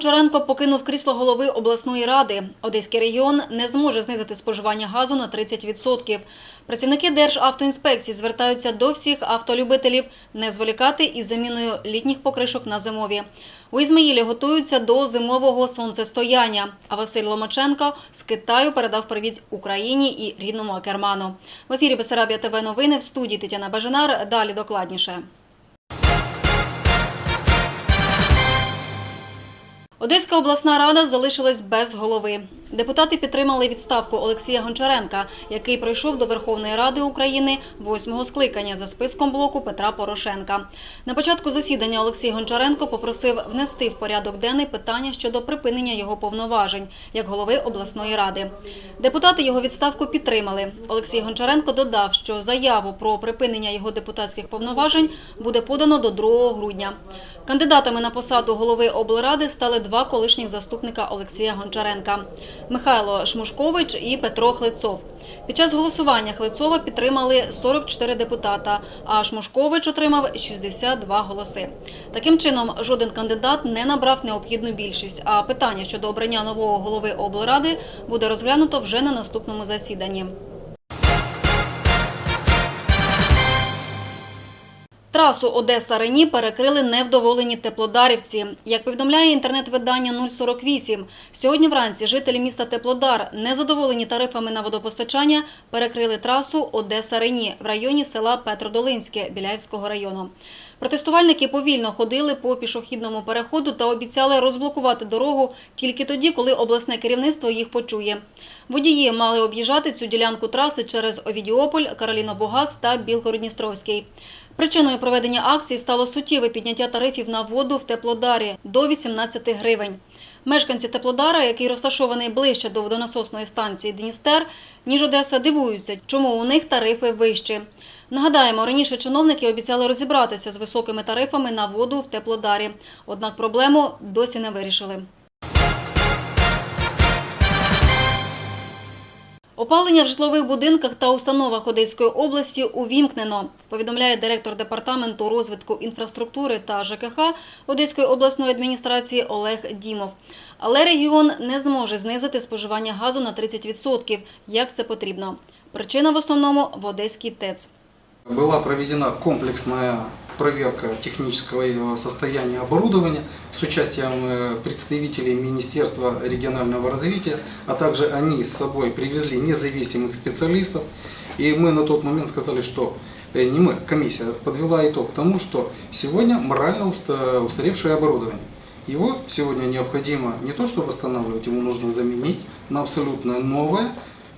Гончаренко покинув крісло голови обласної ради. Одеський регіон не зможе знизити споживання газу на 30%. Працівники Державтоінспекції звертаються до всіх автолюбителів не зволікати із заміною літніх покришок на зимові. У Ізмаїлі готуються до зимового сонцестояння. А Василь Ломаченко з Китаю передав привіт Україні і рідному Акерману. В ефірі Бесарабія ТВ новини в студії Тетяна Бажанар. Далі докладніше. Одеська обласна рада залишилась без голови. Депутати підтримали відставку Олексія Гончаренка, який пройшов до Верховної Ради України восьмого скликання за списком блоку Петра Порошенка. На початку засідання Олексій Гончаренко попросив внести в порядок денний питання щодо припинення його повноважень як голови обласної ради. Депутати його відставку підтримали. Олексій Гончаренко додав, що заяву про припинення його депутатських повноважень буде подано до 2 грудня. Кандидатами на посаду голови облради стали два колишніх заступника Олексія Гончаренка – Михайло Шмушкович і Петро Хлицов. Під час голосування Хлицова підтримали 44 депутата, а Шмушкович отримав 62 голоси. Таким чином, жоден кандидат не набрав необхідну більшість, а питання щодо обрання нового голови облради буде розглянуто вже на наступному засіданні. Трасу Одеса-Рені перекрили невдоволені теплодарівці. Як повідомляє інтернет-видання 048, сьогодні вранці жителі міста Теплодар, незадоволені тарифами на водопостачання, перекрили трасу Одеса-Рені в районі села Петродолинське Біляївського району. Протестувальники повільно ходили по пішохідному переходу та обіцяли розблокувати дорогу тільки тоді, коли обласне керівництво їх почує. Водії мали об'їжджати цю ділянку траси через Овідіополь, Каролінобугас та Білгородністровський. Причиною проведення акції стало суттєве підняття тарифів на воду в Теплодарі до 18 гривень. Мешканці Теплодара, який розташований ближче до водонасосної станції Дністер, ніж Одеса, дивуються, чому у них тарифи вищі. Нагадаємо, раніше чиновники обіцяли розібратися з високими тарифами на воду в Теплодарі. Однак проблему досі не вирішили. Опалення в житлових будинках та установах Одеської області увімкнено, повідомляє директор департаменту розвитку інфраструктури та ЖКХ Одеської обласної адміністрації Олег Дімов. Але регіон не зможе знизити споживання газу на 30%, як це потрібно. Причина в основному в Одеській ТЕЦ. Была проведена комплексная проверка технического его состояния оборудования с участием э, представителей Министерства регионального развития, а также они с собой привезли независимых специалистов. И мы на тот момент сказали, что э, не мы, комиссия подвела итог тому, что сегодня морально уста- устаревшее оборудование. Его сегодня необходимо не то что восстанавливать, его нужно заменить на абсолютно новое,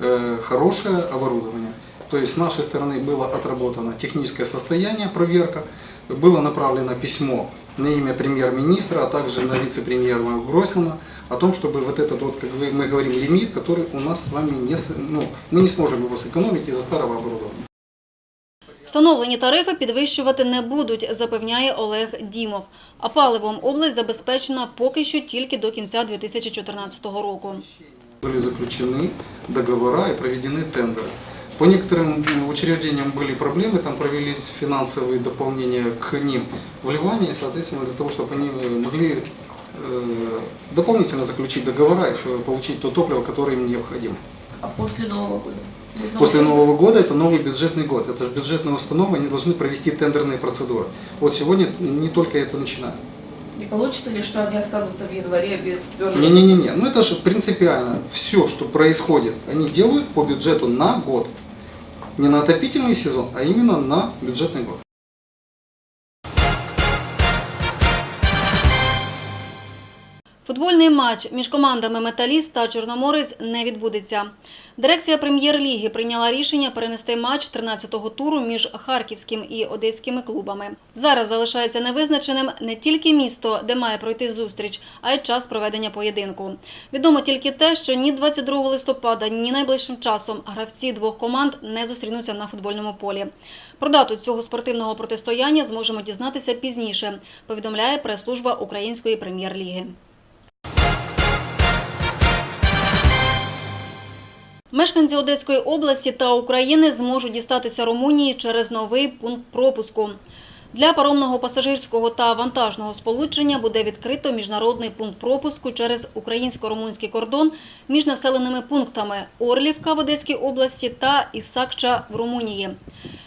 э, хорошее оборудование. То есть с нашей стороны было отработано техническое состояние, проверка, было направлено письмо на имя премьер-министра, а также на вице-премьера Гройсмана о том, чтобы вот этот вот, как вы- мы говорим, лимит, который у нас с вами не, с- ну, мы не сможем его сэкономить из-за старого оборудования. Встановлені тарифи підвищувати не будуть, запевняє Олег Дімов. А паливом область забезпечена поки що тільки до кінця 2014 року. Были заключены договора и проведены тендеры. По некоторым учреждениям были проблемы, там провелись финансовые дополнения к ним вливания, соответственно, для того, чтобы они э, могли э, дополнительно заключить договора и э, получить то топливо, которое им необходимо. А после Нового года? После? Нового года это новый бюджетный год. Это же бюджетные установы, они должны провести тендерные процедуры. Вот сегодня не только это начинаем. Не получится ли, что они останутся в январе без твердого? Не-не-не, ну это же принципиально. Все, что происходит, они делают по бюджету на год. Не на отопительный сезон, а именно на бюджетный год. Футбольний матч між командами Металіст та Чорноморець не відбудеться. Дирекція прем'єр-ліги прийняла рішення перенести матч 13-го туру між харківським і одеськими клубами. Зараз залишається невизначеним не тільки місто, де має пройти зустріч, а й час проведення поєдинку. Відомо тільки те, що ні 22 листопада, ні найближчим часом гравці двох команд не зустрінуться на футбольному полі. Про дату цього спортивного протистояння зможемо дізнатися пізніше, повідомляє прес-служба Української прем'єр-ліги. Мешканці Одеської області та України зможуть дістатися Румунії через новий пункт пропуску. Для паромного пасажирського та вантажного сполучення буде відкрито міжнародний пункт пропуску через українсько-румунський кордон між населеними пунктами Орлівка в Одеській області та Ісакча в Румунії.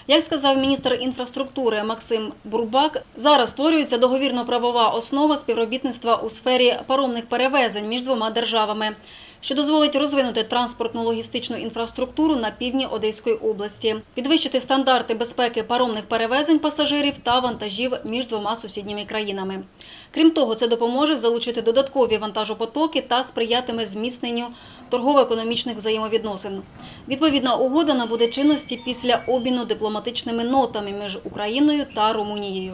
Як сказав міністр інфраструктури Максим Бурбак, зараз створюється договірно-правова основа співробітництва у сфері паромних перевезень між двома державами, що дозволить розвинути транспортно-логістичну інфраструктуру на півдні Одеської області, підвищити стандарти безпеки паромних перевезень пасажирів та вантажів між двома сусідніми країнами. Крім того, це допоможе залучити додаткові вантажопотоки та сприятиме зміцненню торгово-економічних взаємовідносин. Відповідна угода набуде чинності після обміну дипломатичними нотами між Україною та Румунією.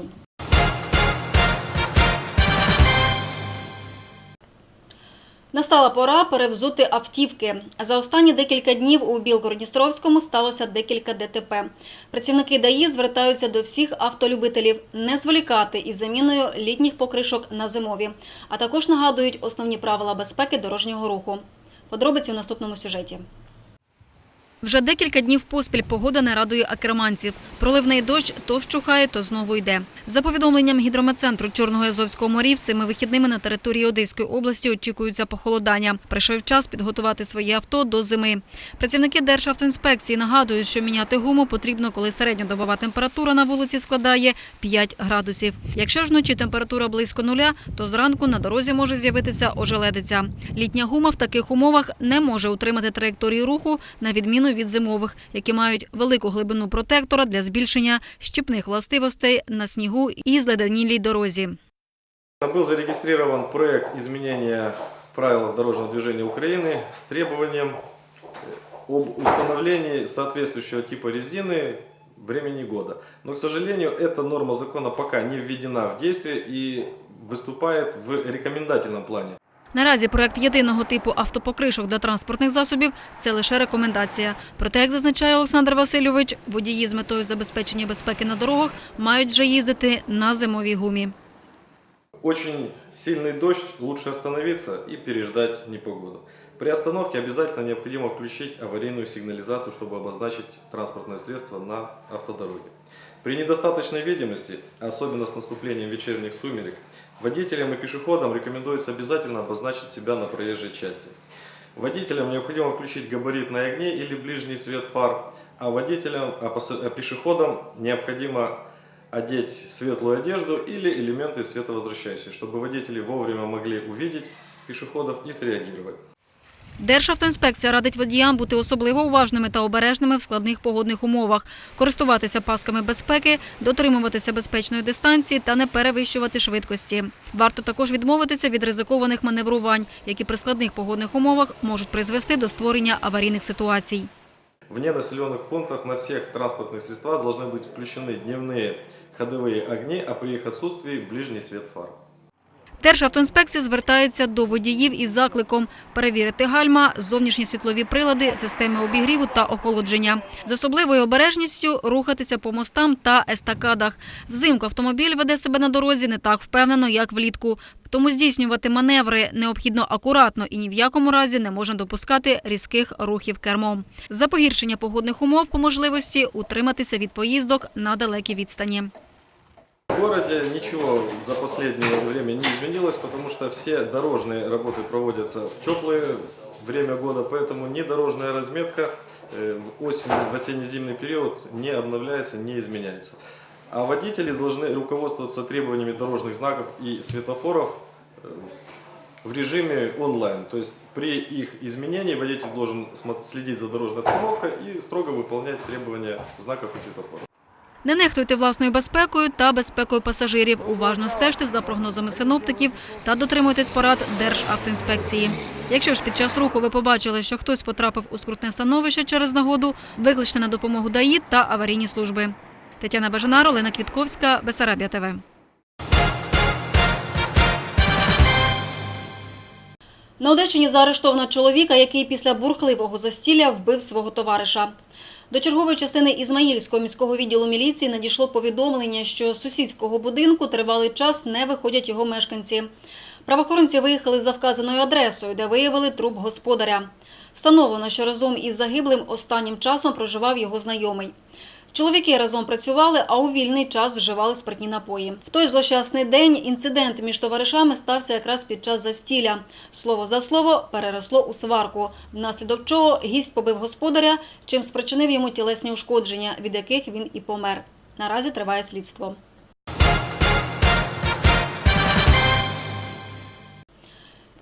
Настала пора перевзути автівки. За останні декілька днів у Білгородністровському сталося декілька ДТП. Працівники ДАІ звертаються до всіх автолюбителів не зволікати із заміною літніх покришок на зимові, а також нагадують основні правила безпеки дорожнього руху. Подробиці в наступному сюжеті. Вже декілька днів поспіль погода не радує акерманців. Проливний дощ то вщухає, то знову йде. За повідомленням гідрометцентру Чорного Азовського морів, цими вихідними на території Одеської області очікуються похолодання. Прийшов час підготувати свої авто до зими. Працівники Державтоінспекції нагадують, що міняти гуму потрібно, коли середньодобова температура на вулиці складає 5 градусів. Якщо ж вночі температура близько нуля, то зранку на дорозі може з'явитися ожеледиця. Літня гума в таких умовах не може утримати траєкторії руху на відміну від зимових, які мають велику глибину протектора для збільшення щепних властивостей на снігу і зледенілій дорозі. Был зарегистрирован проект изменения правил дорожного движения Украины с требованием э, об установлении соответствующего типа резины времени года. Но, к сожалению, эта норма закона пока не введена в действие и выступает в рекомендательном плане. Наразі проект єдиного типу автопокришок для транспортних засобів – це лише рекомендація. Проте, як зазначає Олександр Васильович, водії з метою забезпечення безпеки на дорогах мають вже їздити на зимовій гумі. Очень сильный дождь, лучше остановиться и переждать непогоду. При остановке обязательно необходимо включить аварийную сигнализацию, чтобы обозначить транспортное средство на автодороге. При недостаточной видимости, особенно с наступлением вечерних сумерек, водителям и пешеходам рекомендуется обязательно обозначить себя на проезжей части. Водителям необходимо включить габарит на огне или ближний свет фар, а водителям, а а пешеходам необходимо одеть светлую одежду или элементы световозвращающие, чтобы водители вовремя могли увидеть пешеходов и среагировать. Державтоінспекція радить водіям бути особливо уважними та обережними в складних погодних умовах, користуватися пасками безпеки, дотримуватися безпечної дистанції та не перевищувати швидкості. Варто також відмовитися від ризикованих маневрувань, які при складних погодних умовах можуть призвести до створення аварійних ситуацій. В ненаселенных пунктах на всех транспортных средствах должны быть включены дневные ходовые огни, а при их отсутствии ближний свет фар. Державтоінспекція звертається до водіїв із закликом перевірити гальма, зовнішні світлові прилади, системи обігріву та охолодження. З особливою обережністю рухатися по мостам та естакадах. Взимку автомобіль веде себе на дорозі не так впевнено, як влітку. Тому здійснювати маневри необхідно акуратно і ні в якому разі не можна допускати різких рухів кермом. За погіршення погодних умов по можливості утриматися від поїздок на далекі відстані. В городе ничего за последнее время не изменилось, потому что все дорожные работы проводятся в теплое время года, поэтому ни дорожная разметка э, в осень, в осенне-зимний период не обновляется, не изменяется. А водители должны руководствоваться требованиями дорожных знаков и светофоров э, в режиме онлайн. То есть при их изменении водитель должен следить за дорожной обстановкой и строго выполнять требования знаков и светофоров. Не нехтуйте власною безпекою та безпекою пасажирів. Уважно стежте за прогнозами синоптиків та дотримуйтесь порад Державтоінспекції. Якщо ж під час руху ви побачили, що хтось потрапив у скрутне становище через нагоду, викличте на допомогу ДАІ та аварійні служби. Тетяна Бажанар, Олена Квітковська, Бесарабія ТВ. На Одещині заарештовано чоловіка, який після бурхливого застілля вбив свого товариша. До чергової частини Ізмаїльського міського відділу міліції надійшло повідомлення, що з сусідського будинку тривалий час не виходять його мешканці. Правоохоронці виїхали за вказаною адресою, де виявили труп господаря. Встановлено, що разом із загиблим останнім часом проживав його знайомий. Чоловіки разом працювали, а у вільний час вживали спиртні напої. В той злощасний день інцидент між товаришами стався якраз під час застілля. Слово за слово переросло у сварку, внаслідок чого гість побив господаря, чим спричинив йому тілесні ушкодження, від яких він і помер. Наразі триває слідство.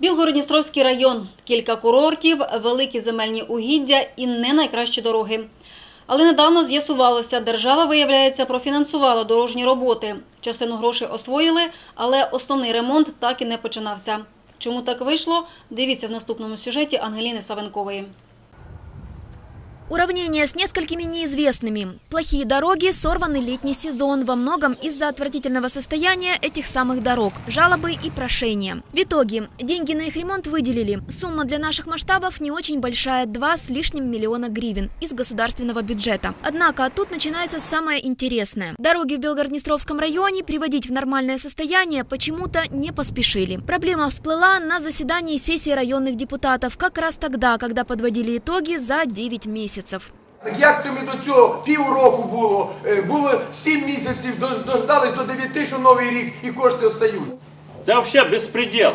Білгородністровський район. Кілька курортів, великі земельні угіддя і не найкращі дороги. Але недавно з'ясувалося, держава, виявляється, профінансувала дорожні роботи. Частину грошей освоїли, але основний ремонт так і не починався. Чому так вийшло? Дивіться в наступному сюжеті Ангеліни Савенкової. Уравнение с несколькими неизвестными. Плохие дороги, сорванный летний сезон, во многом из-за отвратительного состояния этих самых дорог, жалобы и прошения. В итоге, деньги на их ремонт выделили. Сумма для наших масштабов не очень большая, 2 с лишним миллиона гривен из государственного бюджета. Однако тут начинается самое интересное. Дороги в Белгороднестровском районе приводить в нормальное состояние почему-то не поспешили. Проблема всплыла на заседании сессии районных депутатов как раз тогда, когда подводили итоги за 9 месяцев Так як це ми до цього півроку було? Е, Було сім місяців, дож- дождались до дев'яти, що новий рік і кошти остаються. Це взагалі безпреділ.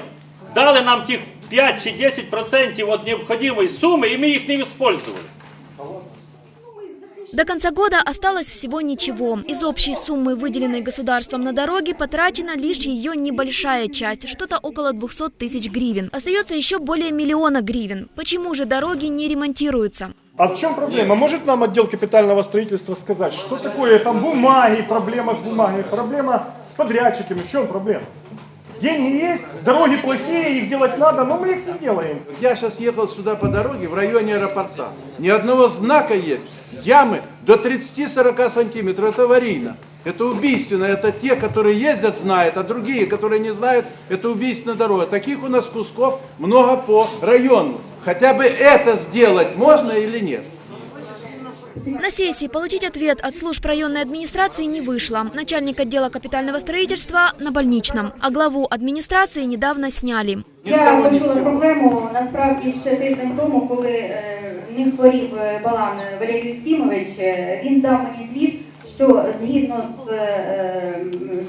Дали нам тих 5 чи 10 процентів від необхідної суми, і ми їх не використовували. До конца года осталось всего ничего. Из общей суммы, выделенной государством на дороги, потрачена лишь ее небольшая часть, что-то около 200 тысяч гривен. Остается еще более миллиона гривен. Почему же дороги не ремонтируются? А в чем проблема? Может нам отдел капитального строительства сказать, что такое там бумаги, проблема с бумагой, проблема с подрядчиками, в чем проблема? Деньги есть, дороги плохие, их делать надо, но мы их не делаем. Я сейчас ехал сюда по дороге в районе аэропорта. Ни одного знака есть. Ямы до 30-40 сантиметров. Это аварийно. Это убийственно. Это те, которые ездят, знают, а другие, которые не знают, это убийственная дорога. Таких у нас кусков много по району. Хотя бы это сделать можно или нет? На сессии получить ответ от служб районной администрации не вышло. Начальник отдела капитального строительства на больничном, а главу администрации недавно сняли. Ни с Я того, ни с почула сего. проблему насправді ще тиждень тому, коли е, ним хворів е, Балан Валерій Юстімович, е, він дав мені звіт, що згідно з е,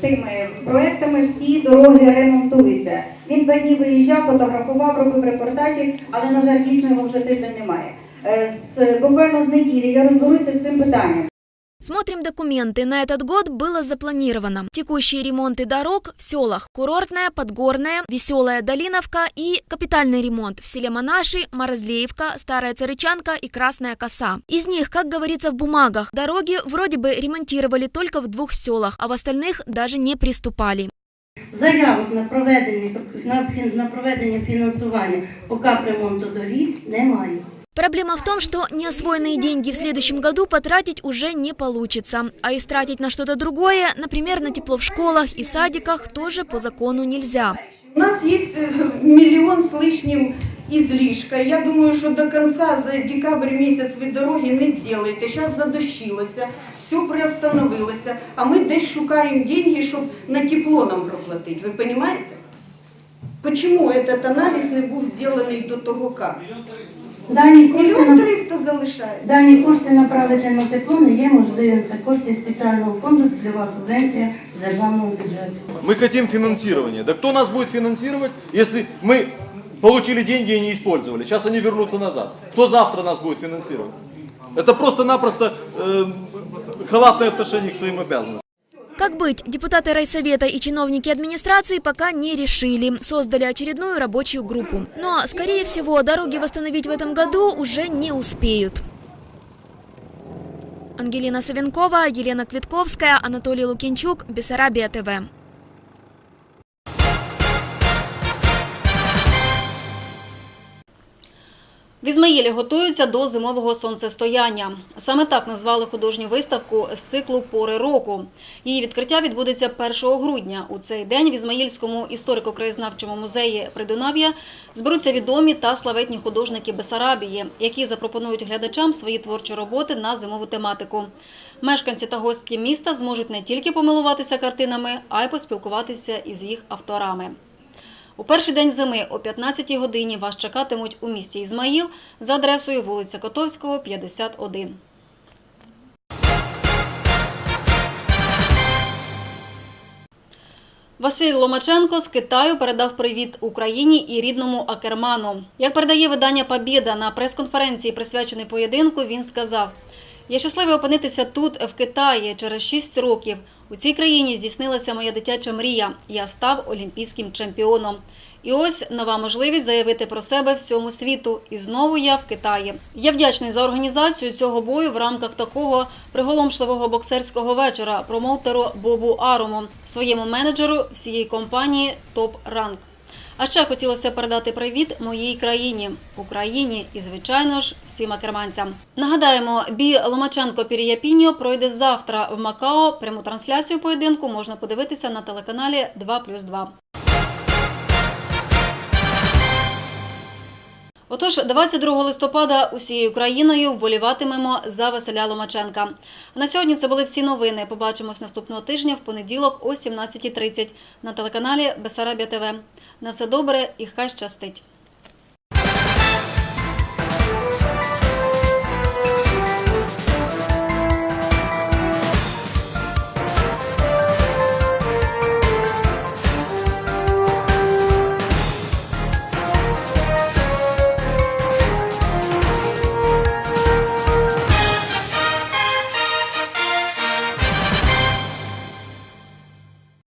тими проектами всі дороги ремонтуються. Він два дні виїжджав, фотографував, робив репортажі, але на жаль, дійсно його вже тиждень немає. Е, З буквально з неділі я розберуся з цим питанням. Смотрим документы. На этот год было запланировано текущие ремонты дорог в селах Курортная, Подгорная, Веселая Долиновка и капитальный ремонт в селе Монаши, Морозлеевка, Старая Царычанка и Красная Коса. Из них, как говорится в бумагах, дороги вроде бы ремонтировали только в двух селах, а в остальных даже не приступали. Заявок на проведення на, фін- на проведення фінансування по капремонту доріг немає. Проблема в том, что неосвоенные деньги в следующем году потратить уже не получится, а истратить на что-то другое, например, на тепло в школах и садиках, тоже по закону нельзя. У нас есть э, миллион с лишним излишка. Я думаю, что до конца за декабрь месяц ви дороги не сделаете. Сейчас задощилося, все приостановилося, а ми десь шукаємо деньги, щоб на тепло нам проплатити. Ви розумієте? Почему этот аналіз не був зроблений до того как? Дані кошти, Мільйон на, триста залишається. дані кошти направити на тепло не є можливим. Це кошти спеціального фонду, цільова субвенція з державного бюджету. Мы хотим финансирования. Да кто нас будет финансировать, если мы получили деньги и не использовали? Сейчас они вернутся назад. Кто завтра нас будет финансировать? Это просто-напросто э, халатное отношение к своим обязанностям. Как быть, депутаты райсовета и чиновники администрации пока не решили. Создали очередную рабочую группу. Но, скорее всего, дороги восстановить в этом году уже не успеют. Ангелина Савенкова, Елена Квитковская, Анатолий Лукинчук, Бессарабия ТВ. В Ізмаїлі готуються до зимового сонцестояння. Саме так назвали художню виставку з циклу «Пори року». Її відкриття відбудеться 1 грудня. У цей день в Ізмаїльському історико-краєзнавчому музеї Придунав'я зберуться відомі та славетні художники Бесарабії, які запропонують глядачам свої творчі роботи на зимову тематику. Мешканці та гостки міста зможуть не тільки помилуватися картинами, а й поспілкуватися із їх авторами. У перший день зими о 15-й годині вас чекатимуть у місті Ізмаїл за адресою вулиця Котовського, 51. Василь Ломаченко з Китаю передав привіт Україні і рідному Акерману. Як передає видання «Побєда» на прес-конференції, присвячений поєдинку, він сказав: Я щасливий опинитися тут, в Китаї, через шість років. У цій країні здійснилася моя дитяча мрія. Я став олімпійським чемпіоном. І ось нова можливість заявити про себе всьому світу. І знову я в Китаї. Я вдячний за організацію цього бою в рамках такого приголомшливого боксерського вечора промоутеру Бобу Арому, своєму менеджеру всієї компанії Топ Ранк. А ще хотілося передати привіт моїй країні, Україні і, звичайно ж, всім акерманцям. Нагадаємо, бій Ломаченко Піріяпіньо пройде завтра в Макао. Пряму трансляцію поєдинку можна подивитися на телеканалі 2+,2. Отож, 22 листопада усією країною вболіватимемо за Василя Ломаченка. На сьогодні це були всі новини. Побачимось наступного тижня в понеділок о 17.30 на телеканалі Бесарабія ТВ. На все добре і хай щастить!